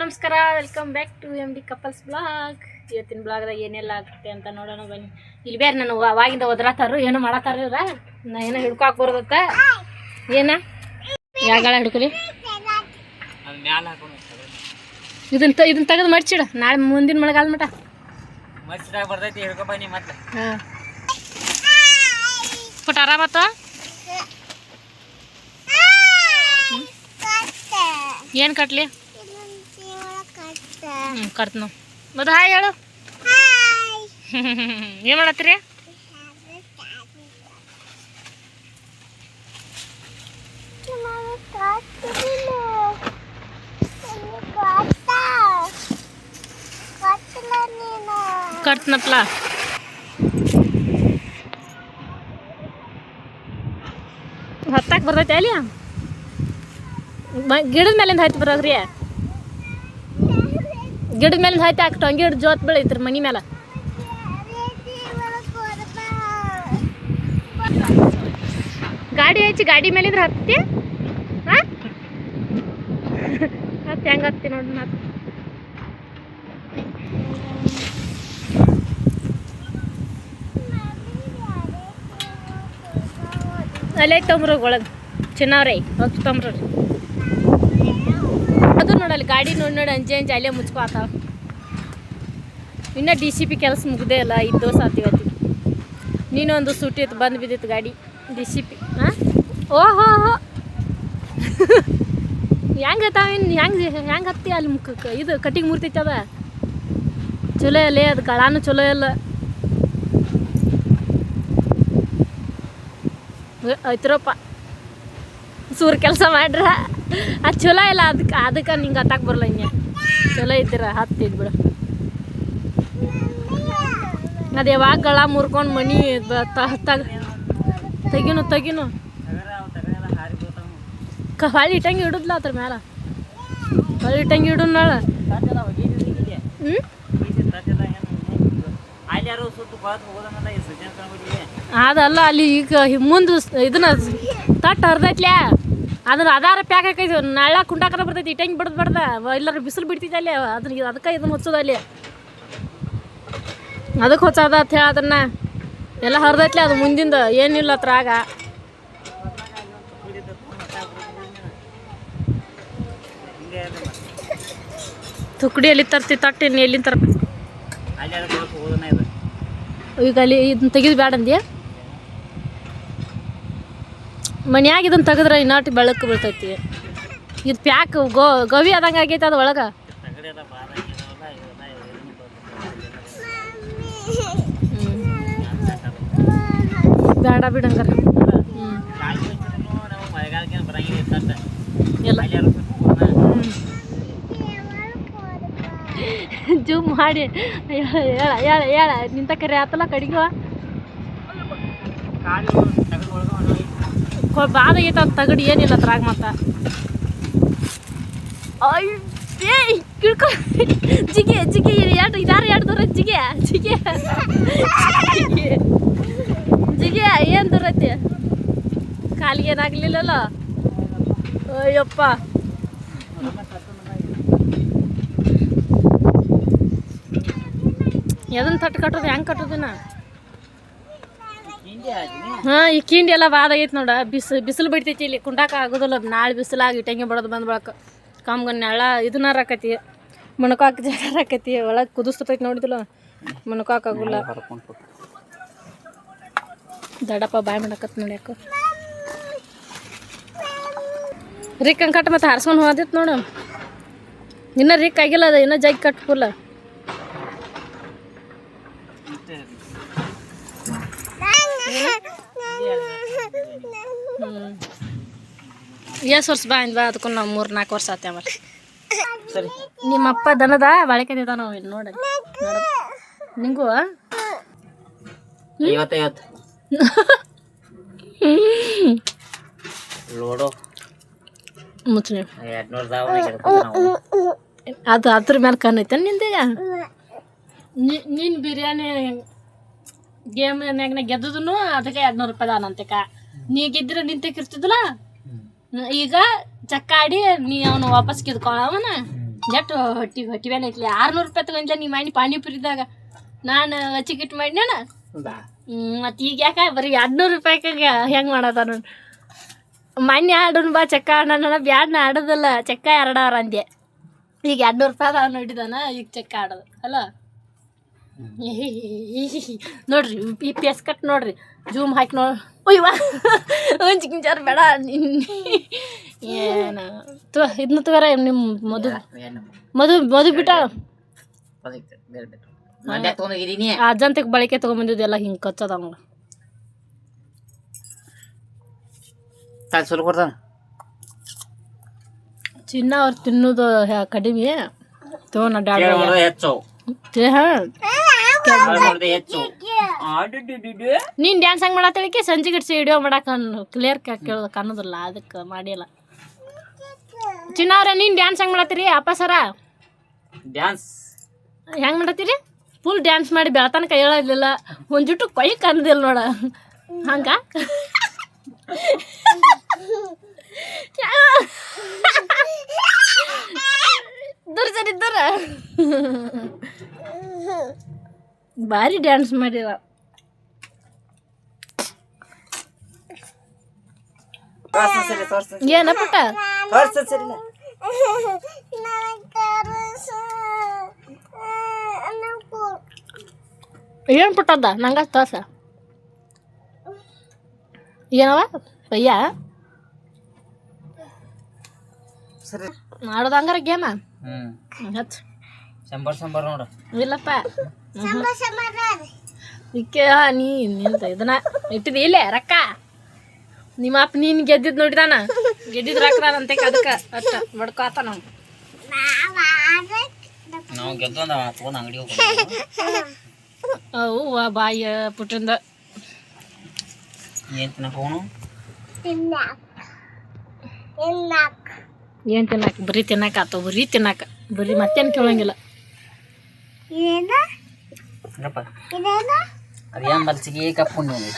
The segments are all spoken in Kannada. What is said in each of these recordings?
ನಮಸ್ಕಾರ welcome back to M D couples blog ಇವತ್ತಿನ ಬ್ಲಾಗ್ದಾಗ ಏನೆಲ್ಲ ಆಗುತ್ತೆ ಅಂತ ನೋಡೋಣ ಬನ್ನಿ. ಇಲ್ಲಿ ಬೇರೆ ನಾನು ಅವಾಗಿಂದ ವಾಗಿಂದ ಒದ್ರಾತಾರು ಏನೋ ಮಾಡತ್ತಾರ ಇವ್ರ? ನಾ ಏನೋ ಹಿಡ್ಕೊಕ್ ಬರ್ದತ್ತ. ಏನ? ಯಾಗಳ ಹಿಡ್ಕೊಲಿ? ಇದನ್ನ ಇದನ್ನ ತೆಗೆದು ಮಡ್ಚಿಡ. ನಾಳೆ ಮುಂದಿನ ಮಳೆಗಾಲ ಮಟ. ಮಸ್ತಿದಾಗ ಬರ್ತೈತಿ ಹಿಡ್ಕೊ ಬನ್ನಿ ಮತ್ತೆ. ಹಾಂ. ಪುಟ ಆರಾಮತ್ತ ಏನು ಕಟ್ಲಿ? ಹ್ಞೂ ಕಟ್ನು ಮತ್ತು ಹಾಯ್ ಹೇಳು. ಏನು ಮಾಡತ್ತೀರಿ? ಕಟ್ನಪ್ಲ ಹತ್ತಾಕ್ ಬರ್ತೈತೆ ಅಲ್ಲಿ? ಗಿಡದ ಮೇಲಿಂದ ಹತ್ತಿ ಬರೋಗ್ರಿ ಗಿಡದ ಮೇಲೆ ಹತ್ತಿ ಹಾಕಿ ಟೊಂಗಿ ಹಿಡ್ದು ಜೋತ್ ಬೆಳೀತ್ರಿ ಮನಿ ಮೇಲೆ ಗಾಡಿ ಐತಿ, ಗಾಡಿ ಮೇಲಿದ್ರೆ ಹತ್ತಿ? ಹಾಂ? ಹತ್ತಿ ಹೆಂಗೆ ಹತ್ತಿ ನೋಡಿ ಮತ್ತೆ. ಅಲ್ಲೇ ತೊಂಬ್ರ ಒಳಗೆ ಚಿನ್ನವ್ರೈ ಹೋಗಿ ತೊಂಬ್ರಿ ಅದು ನೋಡಲ್ಲಿ ಗಾಡಿ ನೋಡಿ ನೋಡಿ ಅಂಜೆ ಅಂಜೆ ಅಲ್ಲೇ ಮುಚ್ಕೋತಾವ ಇನ್ನೂ ಡಿ ಸಿ ಪಿ ಕೆಲಸ ಮುಗ್ದೇ ಇಲ್ಲ, ಐದು ದೋಸ ಆತಿವತ್ತಿ ನೀನೊಂದು ಸುಟ್ಟಿತ್ತು ಬಂದು ಬಿದ್ದಿತ್ತು ಗಾಡಿ ಡಿ ಸಿ ಪಿ ಹಾಂ? ಓಹೋ, ಹೋ. ಹೆಂಗೆ ತಾವ ಇನ್ನು ಹೆಂಗೆ ಹೆಂಗೆ ಹತ್ತಿ ಅಲ್ಲಿ ಮುಖಕ್ಕೆ ಇದು ಕಟ್ಟಿಗೆ ಅದ ಚಲೋ ಅಲ್ಲೇ ಅದು ಗಳಾನು ಚಲೋ ಇಲ್ಲ. ಐತ್ರಪ್ಪ ಸೂರ್ ಕೆಲಸ ಮಾಡ್ರ. ಅದು ಚಲೋ ಇಲ್ಲ ಅದಕ್ಕೆ ಅದಕ್ಕೆ ನಿಂಗೆ ಹತ್ತಾಕ್ ಬರಲ್ಲ ಹಿಂಗೆ ಚಲೋ ಇದ್ದೀರ ಹತ್ತಿದ್ ಬಿಡು. ಅದು ಯಾವಾಗ ಗಳ ಮುರ್ಕೊಂಡು ಮನಿ ತೆಗಿನು ತೆಗಿನು. ಹೊಳ್ಳಿ ಇಟ್ಟಂಗೆ ಇಡುದ್ಲ ಅದ್ರ ಮೇಲೆ ಹೊಳ್ಳಿ ಇಟ್ಟಂಗೆ ಇಡು ನಾಳೆ ಅದಲ್ಲ ಅಲ್ಲಿ ಈಗ ಮುಂದೆ ಇದನ್ನ ತಟ್ಟ ಹರಿದೈತ್ಲೆ ಅದ್ರ ಅದಾರ ಪ್ಯಾಕ್ ಹಾಕೈತಿ ನಳ್ಳ ಕುಂಡಾಕರ ಬರ್ತೈತಿ ಇಟ್ಟಂಗೆ ಬಿಡದ್ ಬಿಡ್ದ ಎಲ್ಲರ ಬಿಸಿಲು ಬಿಡ್ತಿದ್ದೆ ಅಲ್ಲಿ ಅದನ್ನ ಅದಕ್ಕೆ ಇದನ್ನ ಹೊಚ್ಚೋದು ಅಲ್ಲಿ. ಅದಕ್ಕೆ ಹೊಚ್ಚದ ಅಂತ ಹೇಳಿ ಅದನ್ನ. ಎಲ್ಲ ಹರಿದೈತ್ಲೆ ಅದು ಮುಂದಿಂದ ಏನಿಲ್ಲ ಅತ್ರಾಗ ತುಕಡಿ ಎಲ್ಲಿ ತರ್ತಿ ತಟ್ಟು ಇನ್ನು ಎಲ್ಲಿಂದ ತರ ಅಲ್ಲಿ ಯಾರೋ ಬಾತ್ ಹೋಗೋದನ್ನ ಇದು. ಈಗ ಅಲ್ಲಿ ಇದನ್ನ ತೆಗೆದು ಬೇಡ ಮನ್ಯಾಗ ಇದನ್ನ ತೆಗೆದ್ರೆ ಇನ್ನಾಟಿ ಬೆಳಕು ಬೀಳ್ತೈತಿ. ಇದು ಪ್ಯಾಕ್ ಗೋ ಗವಿ ಆದಂಗೆ ಆಗೈತೆ ಅದು ಒಳಗೆ? ಬೇಡ ಬಿಡಂಗಾರ ಜೂಮ್ ಮಾಡಿ. ಹೇಳ ಹೇಳ ಹೇಳ ನಿಂತ ಕರೆ ಆತಲ್ಲ ಕಡಿಗೆ ಕಾಡಿ ತಗಡು ಒಳಗೆ ಹೊರ್ಟೋಗಿ ಬಾದ ಆಗೈತೆ ಅಂತ ತಗಡಿ, ಏನಿಲ್ಲ ಅದ್ರಾಗ ಮತ್ತ. ಏಯ್ ಕಿಡ್ಕೊ ಜಿಗೆ ಜಿಗೆ ಎರಡು ಇದಾರು ಎರಡು ದೂರ ಜಿಗೆ ಜಿಗೆ. ಜಿಗೆ, ಏನು ದೂರೈತಿ ಕಾಲಿಗೆ ಏನಾಗ್ಲಿಲ್ಲಲ್ಲ ಅಯ್ಯಪ್ಪ. ಎದನ್ನ ತಟ್ಟು ಕಟ್ಟೋದು, ಹೆಂಗೆ ಕಟ್ಟೋದಿನ ಹಿಂಡಿ ಹಾಕಿನಿ ಹಾಂ, ಈ ಕಿಂಡಿ ಎಲ್ಲ ಬಾದ ಆಗೈತೆ ನೋಡ. ಬಿಸಿ ಬಿಸಿಲು ಬಿಡ್ತೈತಿ ಇಲ್ಲಿ. ಕುಂಟಾಕ ಆಗೋದಿಲ್ಲ. ನಾಳೆ ಬಿಸಿಲಾಗಿ ಇಟ್ಟಂಗೆ ಬಡೋದು ಬಂದ್ ಬಳಕ. ಕಮ್ಗ ನೆಳ ಇದನ್ನ ಆಕತಿ. ಮಣಕಾಕ ಜಾಗ ಆಕತಿ. ಒಳಗೆ ಕುದಿಸ್ತೈತಿ ನೋಡಿದಿಲ್ಲ ಮಣಕಾಕ ಆಗೋಲ್ಲ. ದಡಪ್ಪ ಬಾಯ್ ಮಾಡಕತ್ ನೋಡ್ಯಾಕ ರೀಕ್ ಅಂಕಟ್ ಕಟ್ ಮತ್ತೆ ಹಾರ್ಸ್ಕೊಂಡು ಹೋದಿತ್ತು ನೋಡು. ಇನ್ನೂ ರಿಕ್ ಆಗಿಲ್ಲ ಅದು. ಇನ್ನೂ ಜಗ್ ಕಟ್ ಫುಲ್ ಹ್ಞೂ ಎಷ್ಟು ವರ್ಷ ಬಾ ಅಂದ್ವಾ? ಅದಕ್ಕೂ ನಾವು ಮೂರು ನಾಲ್ಕು ವರ್ಷ ಆತ ಸರಿ. ನಿಮ್ಮ ಅಪ್ಪ ದನದ? ಬಾಳೆಕಾಯಿ ನಾವು ಇಲ್ಲಿ ನೋಡಿ ನಿಂಗೂ? ಐವತ್ತೈವತ್ತು. ಮುಚ್ಚಿ ಅದು ಅದ್ರ ಮೇಲೆ ಕಣ್ಣೈತೆ ನಿಂದೀಗ? ನೀನು ಬಿರಿಯಾನಿ ಗೇಮ್ನ್ಯಾಗ ಗೆದ್ದದನು ಅದಕ್ಕೆ ಎರಡು ನೂರು ರೂಪಾಯಿ ದಾನಂತಕ ನೀ ಗೆದ್ದಿರ ನಿಂತಕ್ಕಿರ್ತಿದ್ಲ ಈಗ ಚಕ್ಕಾಡಿ ನೀ ಅವನು ವಾಪಸ್ ಕಿದ್ಕೊಳವನ ಜಟ್ ಹೊಟ್ಟಿ ಹೊಟ್ಟಿ ಬೇನೆ ಐತ್ಲಿ. ಆರ್ನೂರು ರೂಪಾಯಿ ತಗೊಂಡ್ಲ ನೀ ಮಾಡಿ ಪಾನಿಪುರಿದಾಗ ನಾನು ಚಿಕಿಟ್ ಮಾಡಿನ ಮತ್ತೆ ಈಗ ಯಾಕ? ಬರೀ ಎರಡ್ನೂರು ರೂಪಾಯಿಗೆ ಹೆಂಗೆ ಮಾಡತ್ತ ನೋಡಿ. ಮೊನ್ನೆ ಆಡೋನ್ ಬಾ ಚಕ್ಕ ಆಡೋಣ ಬ್ಯಾಡ್ನ ಆಡೋದಲ್ಲ. ಚಕ್ಕ ಎರಡವ್ರ ಅಂದೆ. ಈಗ ಎರಡ್ನೂರು ರೂಪಾಯಿ ಅದಾವ ನೋಡಿದಾನ ಈಗ ಚಕ್ಕ ಆಡೋದು. ಅಲ್ಲ? ನೋಡ್ರಿ ಈ ಪಿ ಎಸ್ ಕಟ್ ನೋಡ್ರಿ. ಜೂಮ್ ಹಾಕಿ ನೋಡ್ ಒಯ್ವಾ ಚಿಕನ್ ಚಾರ್ ಬೇಡ ಏನ? ತೋ ಇದನ್ನ ತಗೋರ ನಿಮ್ಮ ಮಧು? ಮಧು ಮಧು ಬಿಟ್ಟ? ಅಜ್ಜಂತಕ್ಕೆ ಬಳಕೆ ತೊಗೊಂಬಂದಿದ್ದೆಲ್ಲ ಹಿಂಗೆ ಕಚ್ಚದ ಸುಲ್ ಚಿನ್ನ ಅವ್ರು ತಿನ್ನೋದು ಕಡಿಮೆ. ನಾ ಕೇಳಿ ಹೆಚ್ಚು. ಹಾಂ. ನೀನು ಡ್ಯಾನ್ಸ್ ಹಂಗೆ ಮಾಡತ್ತಳಿಕೆ ಸಂಜೆ ಗಿಡ್ಸಿ ವಿಡಿಯೋ ಮಾಡಕ್ಕೆ ಕ್ಲಿಯರ್ ಕೇಳೋದು ಕಾಣೋದಿಲ್ಲ ಅದಕ್ಕೆ ಮಾಡಿಲ್ಲ ಚಿನ್ನ ಅವ್ರೆ ನೀನು ಡ್ಯಾನ್ಸ್ ಹೆಂಗೆ ಮಾಡತ್ತೀರಿ ಅಪ್ಪಾಸರ ಡ್ಯಾನ್ಸ್ ಹೆಂಗೆ ಮಾಡತ್ತೀರಿ ಫುಲ್ ಡ್ಯಾನ್ಸ್ ಮಾಡಿ ಬೆಳತನಕ ಹೇಳೋದಿಲ್ಲ ಒಂದು ಜುಟ್ಟು ಕೊಯ್ ಕಾಣೋದಿಲ್ಲ ನೋಡ ಹಂಗ ದೂರ ಸರಿ ದೂರ ಭಾರಿ ಡ್ಯಾನ್ಸ್ ಮಾಡಿವ ತೋರ್ಸ ಸರಿ ತೋರ್ಸ ಏನ ಪುಟ್ಟ ತೋರ್ಸ ಸರಿ ಏನು ಪುಟ್ಟದ ನಂಗ ತೋರ್ಸ ಏನವ ಪಯ್ಯ ಸರಿ ಮಾಡೋದು ಹಂಗಾರ ಗೇಮ ಹ್ಞೂ ಹಚ್ಚ ಶಂಬರ್ ಶಂಬರ್ ನೋಡು ಇಲ್ಲಪ್ಪ ಇಕ್ಕೆ ನೀ ನಿಂತ ಇದನ್ನ ಇಟ್ಟಿದಿ ಇಲ್ಲೇ ರೊಕ್ಕ. ನಿಮ್ಮ ಅಪ್ಪ ನೀನ್ ಗೆದ್ದಿದ್ ನೋಡಿದಾನ ಗೆದ್ದಿದ್ ರೊಕ್ಕ ಅಂತೆ ಅದಕ್ಕೆ ಅಷ್ಟ ಬಡ್ಕೋತ ನಾವು ನಾವು ಗೆದ್ದು ಅಂದ ತೊಗೊಂಡು ಅಂಗಡಿ ಹೋಗ ಬಾಯ ಪುಟ್ಟಿಂದ. ಏನು ತಿನ್ನಕ್ಕೆ ಹೋಗೋಣ? ಏನ್ ತಿನ್ನಾಕ ಬರೀ ತಿನ್ನಾಕ ಆತು ಬರೀ ತಿನ್ನಾಕ. ಬರೀ ಮತ್ತೇನ್ ಕೇಳಂಗಿಲ್ಲ. ಏನಪ್ಪ ಅದು ಏನು ಬಲ್ಸಿಗೆ ಕಪ್ಪು ನೀವು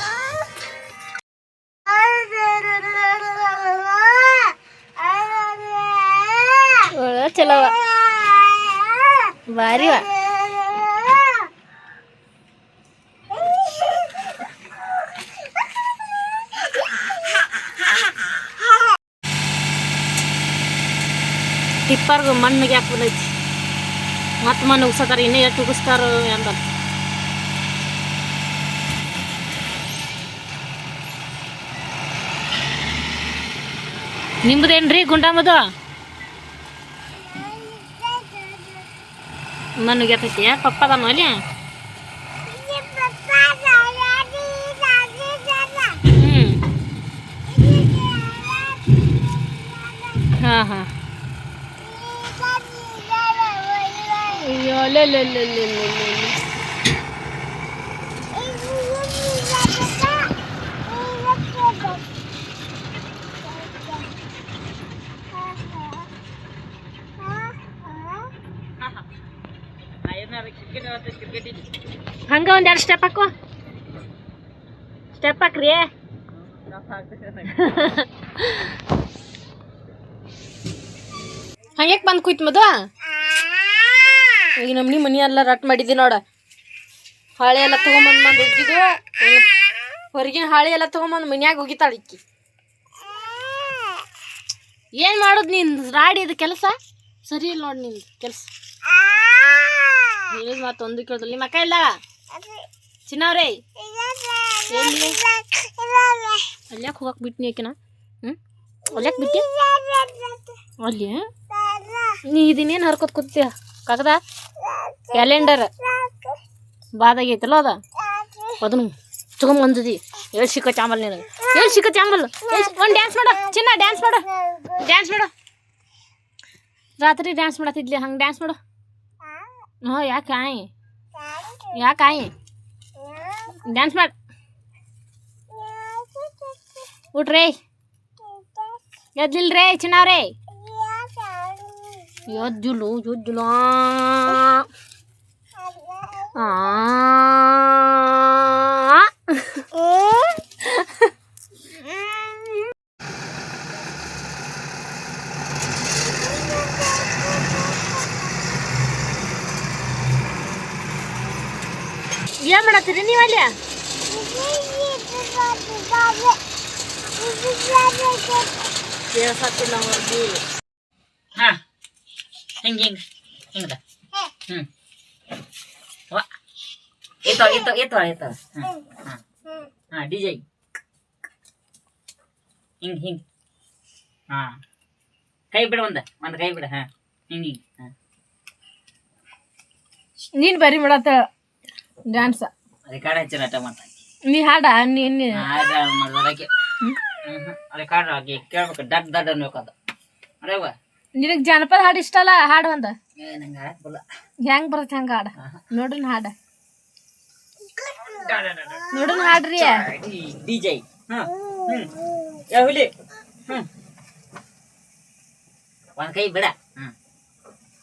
ಒಳ್ಳೆ ಚಲೋ ಭಾರಿ ವಾ ಟಿಪ್ಪರ್ದು ಮಣ್ಣಿಗೆ ಯಾಕೆ ಬಂದೈತಿ ಮತ್ತೆ ಮಣ್ಣು ಉಗ್ಸತಾರ ಇನ್ನೂ ಎಷ್ಟು ಉಗಿಸ್ತಾರೋ ಎಂದ ನಿಮ್ದೇನ್ರಿ ಗುಂಡಾಮದು? ಮಣ್ಣು ಗೆತ್ತೈತಿ ಪಪ್ಪದನು ಅಲ್ಲಿ? ಹ್ಞೂ ಹಾಂ ಹಾಂ. ಅಯ್ಯೋ ಅಲ್ಲೇ ಅಲ್ಲೇ ಅಲ್ಲೇ ಅಲ್ಲೇ ಅಲ್ಲೇ ಅಲ್ಲೇ ಅಲ್ಲೇ. ಹಂಗ ಒಂದ್ ಎರಡು ಸ್ಟೆಪ್ ಹಾಕು. ಸ್ಟೆಪ್ ಹಾಕ್ರಿ. ಹಂಗ್ಯಾಕ್ ಬಂದ್ ಕುಯ್ತು ಮದು ಈಗ ನಮ್ನಿ ಮನಿ ಎಲ್ಲ ರಟ್ ಮಾಡಿದಿ ನೋಡ. ಹಾಳೆ ಎಲ್ಲ ತಗೊಂಬಂದ್ ಬಂದು ಹೊರಗಿನ ಹಾಳೆ ಎಲ್ಲ ತಗೊಂಬಂದು ಮನ್ಯಾಗ ಹೋಗಿತಾಳ ಇಕ್ಕಿ ಏನ್ ಮಾಡೋದು ನೀನ್ ರಾಡಿ ಕೆಲಸ? ಸರಿ ಇಲ್ಲ ನೋಡಿ ನಿಂದು ಕೆಲಸ. ಹೇಳಿದ್ ಮತ್ತೊಂದು ಕೇಳ್ದಲ್ಲ ನಿಮ್ಮ ಅಕ್ಕ ಇಲ್ಲ ಚಿನ್ನವ್ರೇ? ಅಲ್ಯಾಕೆ ಹೋಗಕ್ ಬಿಟ್ನಿ ಆಕಿನ? ಹ್ಞೂ ಅಲ್ಯಾಕೆ ಬಿಟ್ಟಿ ಅಲ್ಲಿ? ನೀ ಇದನ್ನೇನು ಹರ್ಕೊತ್ ಕೂತೀಯ? ಕಾಗದ? ಕ್ಯಾಲೆಂಡರ್? ಬಾದಾಗೈತಲ್ಲ ಅದ? ಅದನ್ನು ತಗೊಂಬಂದದಿ ಎಲ್ಲಿ ಸಿಕ್ಕ ಚಾಮಲ್ ನಿನಗೆ? ಎಲ್ಲಿ ಸಿಕ್ಕ ಚಾಮಲ್? ಒಂದು ಡ್ಯಾನ್ಸ್ ಮಾಡು. ಚಿನ್ನ ಡ್ಯಾನ್ಸ್ ಮಾಡು. ಡ್ಯಾನ್ಸ್ ಮಾಡು. ರಾತ್ರಿ ಡ್ಯಾನ್ಸ್ ಮಾಡತ್ತಿದ್ಲಿ ಹಂಗೆ ಡ್ಯಾನ್ಸ್ ಮಾಡು. ಹ್ಞೂ ಯಾಕೆ ಆಯ್ ಯಾಕೆ ಆಯ್ ಡ್ಯಾನ್ಸ್ ಮಾಡು ಊಟ್ರೇ ಎದ್ಲಿಲ್ರೇ ಚಿನ್ನವ್ರೇ ಎದ್ದಿಲು ಎದ್ದಿಲ್ಲ ಆ ಏನ್ ಮಾಡತ್ತೀರಿ ನೀವು ಅಲ್ಲಿ ಕೇಳ್ಸತ್ತಿಲ್ಲ ಅವ್ರಿಗೆ ಹಾ ಹಿಂಗ ಹಿಂಗ ಹಿಂಗದ ಹ್ಮ್ ವಾ ಏತೋ ಏತೋ ಏತೋ ಏತೋ ಹಾ ಹಾ ಹಾ ಡಿಜೆ ಹಿಂಗ್ ಹಿಂಗ್ ಹಾ ಕೈ ಬಿಡ ಒಂದ ಒಂದ್ ಕೈ ಬಿಡ ಹಾ ಹಿಂಗ್ ಹಿಂಗ್ ಹಾ ನೀನ್ ಬರಿ ಮಾಡತ್ತ ಡ್ಯಾನ್ಸ್ ರೆಕಾರ್ಡ್ ಹಚ್ಚಿರಟ ಮತ್ತ ನೀ ಹಾಡ ನೀ ಆಗ ಮಾಡ್ದಾರಕ್ಕೆ ರೆಕಾರ್ಡ್ ಆಗಿ ಕೇಳ್ಬೇಕು ದಡ್ ದಡ್ ಅನ್ಬೇಕು ಅದು. ಅರೇವ ನಿನಗೆ ಜಾನಪದ ಹಾಡು ಇಷ್ಟ ಅಲ್ಲ? ಹಾಡು ಒಂದು. ಹೆಂಗ್ ಬರುತ್ತೆ ಹೆಂಗ ಹಾಡ? ನೋಡುನ್ ಹಾಡ. ನೋಡುನ್ ಹಾಡ್ರಿ ಡಿಜೆ ಹುಲಿ. ಒಂದ್ ಕೈ ಬಿಡ.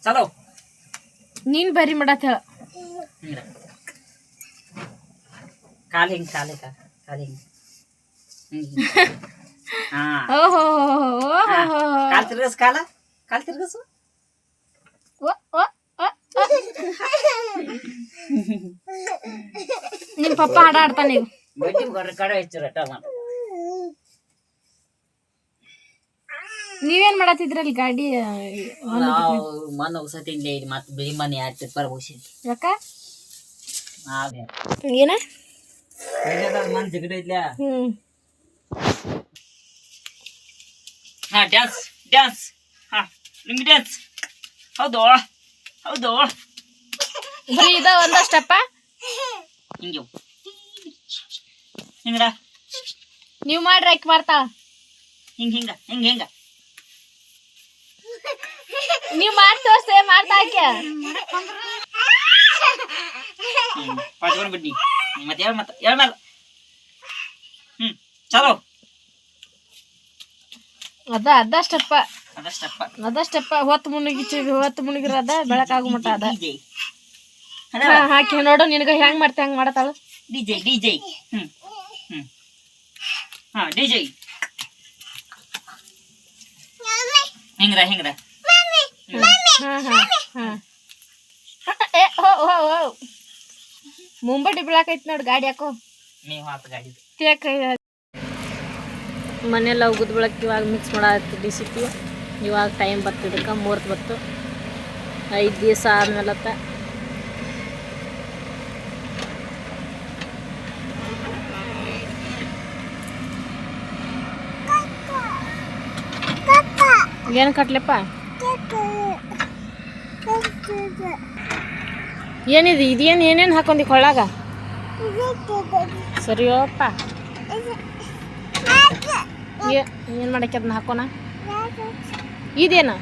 ಚಲೋ. ನೀನ್ ಬರಿ ಮಾಡತ್ತ ಹೇಳ. ಕಾಲ್ ಹಿಂಗೆ ಕಾಲು ಹಿಂಗ ಕಾಲು ಹಿಂಗೆ ಓಹೋ. ಕಾಲ್ ತಿರ್ಗಸ್ ಕಾಲ. ಕಾಲು ತಿರ್ಗಸು. ನಿಮ್ಮ ಪಪ್ಪ ಹಾಡ ಆಡ್ತಾನ ನೀವು ಬಡ್ಡಿ ಮತ್ತ ನೀವೇನ್ ಮಾಡತ್ತಿದ್ರಲ್ಲಿ ಗಾಡಿ ನಾವು ಉಸತಿ ಸತಿ ಇಲ್ಲಿ ಮತ್ತೆ ಬಿಳಿ ಮನೆ ಯಾಕ? ಅದೇ ಏನ? ಮನ್ ಜಗಡ ಇಲ್ಲ ಹ್ಮ್ ಹಾ ಡ್ಯಾನ್ಸ್ ಡ್ಯಾನ್ಸ್ ಹಾ ನಿಮ್ಗೆ ಡ್ಯಾನ್ಸ್ ಹೌದು ಹೌದು ಬರೀ ಇದ ಒಂದ ಸ್ಟೆಪ್ಪ ಹಿಂಗೆ ಹಿಂಗ್ರ ನೀವ್ ಮಾಡ್ರಿ ಆಕಿ ಮಾಡ್ತಾಳ ಹಿಂಗ ಹಿಂಗ ಹಿಂಗ ಹಿಂಗ ನೀವ್ ಮಾಡಿ ತೋರ್ಸೆ ಮಾಡ್ತಾ ಆಕೆ ಹ್ಮ್ ಪಾಟ್ಕೊಂಡು ಬಿಡ್ನಿ ಮತ್ತೆ ಹೇಳ ಮತ್ತೆ ಹೇಳ ಮೇಲೆ ಹ್ಮ್ ಚಲೋ. ಅದ ಅದ ಸ್ಟೆಪ್ಪ ಅದಷ್ಟಪ್ಪ ಅದ ಸ್ಟೆಪ್ಪ ಹೊತ್ತು ಮುಳುಗಿ ಹೊತ್ತು ಅದ ಬೆಳಕಾಗು ಮಟ ಅದ. ಹಾಕಿ ನೋಡು ನಿನಗ ಹೆಂಗ್ ಮಾಡ್ತೆ ಹೆಂಗ್ ಮಾಡತಾಳು? ಡಿಜೆ ಡಿಜೆ ಹ್ಮ್ ಹ್ಮ್. ಹಾ ಡಿಜೆ ಹಿಂಗ್ರ ಹಿಂಗ್ರ. ಹಾ ಹಾ ಹಾ ಓ ಓ ಹೋ ಹೋ ಮುಂಬಡ್ಡಿ ನೋಡಿ ನೋಡು ಗಾಡಿ ಯಾಕೋ ನೀವು ಹಾತ ಗಾಡಿ. ಉಗಿದ ಬೆಳಕ್ಕೆ ಇವಾಗ ಮಿಕ್ಸ್ ಮಾಡತ್ತೆ ಡಿ ಸಿ ಪಿ ಇವಾಗ ಟೈಮ್ ಬತ್ತು ಇದಕ್ಕೆ ಮೂರ್ತು ಬತ್ತು. ಐದು ದಿವಸ ಆದ್ಮೇಲತ್ತ. ಏನು ಕಟ್ಲೆಪ್ಪ? ಏನಿದೆ, ಇದೇನು ಏನೇನು ಹಾಕೊಂಡಿ ಕೊಳ್ಳಾಗ? ಸರಿಯೋಪ್ಪ ಏನು ಮಾಡಕ್ಕೆ ಅದನ್ನ ಹಾಕೋಣ? ಇದೇನು?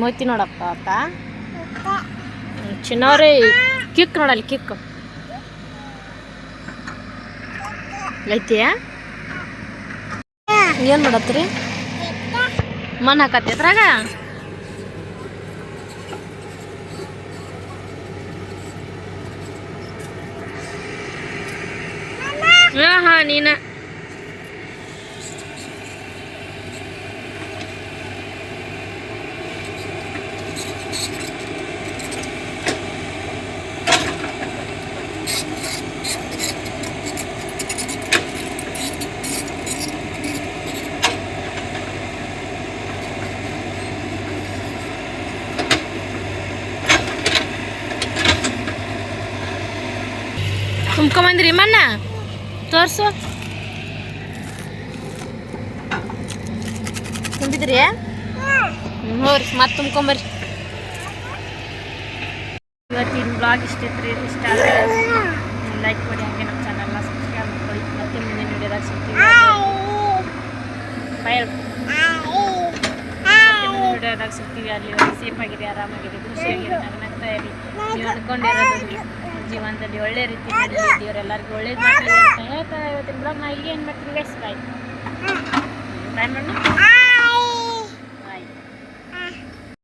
ಮೋತಿ ನೋಡಪ್ಪ ಅಪ್ಪ ಚಿನ್ನವ್ರಿ ಕಿಕ್ ನೋಡಲ್ಲಿ, ಕಿಕ್. ಐತಿಯಾ? ಏನು ಮಾಡತ್ರಿ ಮಣ್ಣು ಹಾಕತ್ತೆ ಅದ್ರಾಗ? ಹಾಂ ಹಾಂ ನೀನ ತುಂಬ್ಕೊಂಬಂದ್ರಿ ಮಣ್ಣ ತೋರ್ಸು. ತುಂಬಿದ್ರಿ? ಹೋರಿ ಮತ್ತೆ ತುಂಬ್ಕೊಂಬರ್ರಿ. ಇವತ್ತಿನ ಬ್ಲಾಗ್ ಇಷ್ಟ ರೀ ಇಷ್ಟ ಆದರೆ ಲೈಕ್ ಮಾಡಿ ಹಾಗೆ ನಮ್ಮ ಚಾನಲ್ನ ಸಬ್ಸ್ಕ್ರೈಬ್ ಮಾಡ್ಕೊಳ್ಳಿ. ಮತ್ತೆ ಮುಂದಿನ ವಿಡಿಯೋದಾಗ ಸಿಗ್ತೀವಿ. ಬಾಯ್ ವಿಡಿಯೋದಾಗ ಸಿಗ್ತೀವಿ. ಅಲ್ಲಿ ಸೇಫ್ ಆಗಿರಿ ಆರಾಮಾಗಿರಿ ಖುಷಿಯಾಗಿರಿ ನಗ್ನಾಗ್ತಾ ಇರಿ ನೀವು. ಜೀವನದಲ್ಲಿ ಒಳ್ಳೆ ರೀತಿ ದೇವರೆಲ್ಲರಿಗೂ ಒಳ್ಳೇದು ಮಾಡಲಿ ಅಂತ ಹೇಳ್ತಾ ಇವತ್ತಿನ ಬ್ಲಾಗ್ ನಾ ಇಲ್ಲಿಗೆ ಏನು ಮಾಡ್ತೀನಿ ವೇಸ್ಟ್ ಬಾಯ್ ಬಾಯ್ ಮಾಡಿ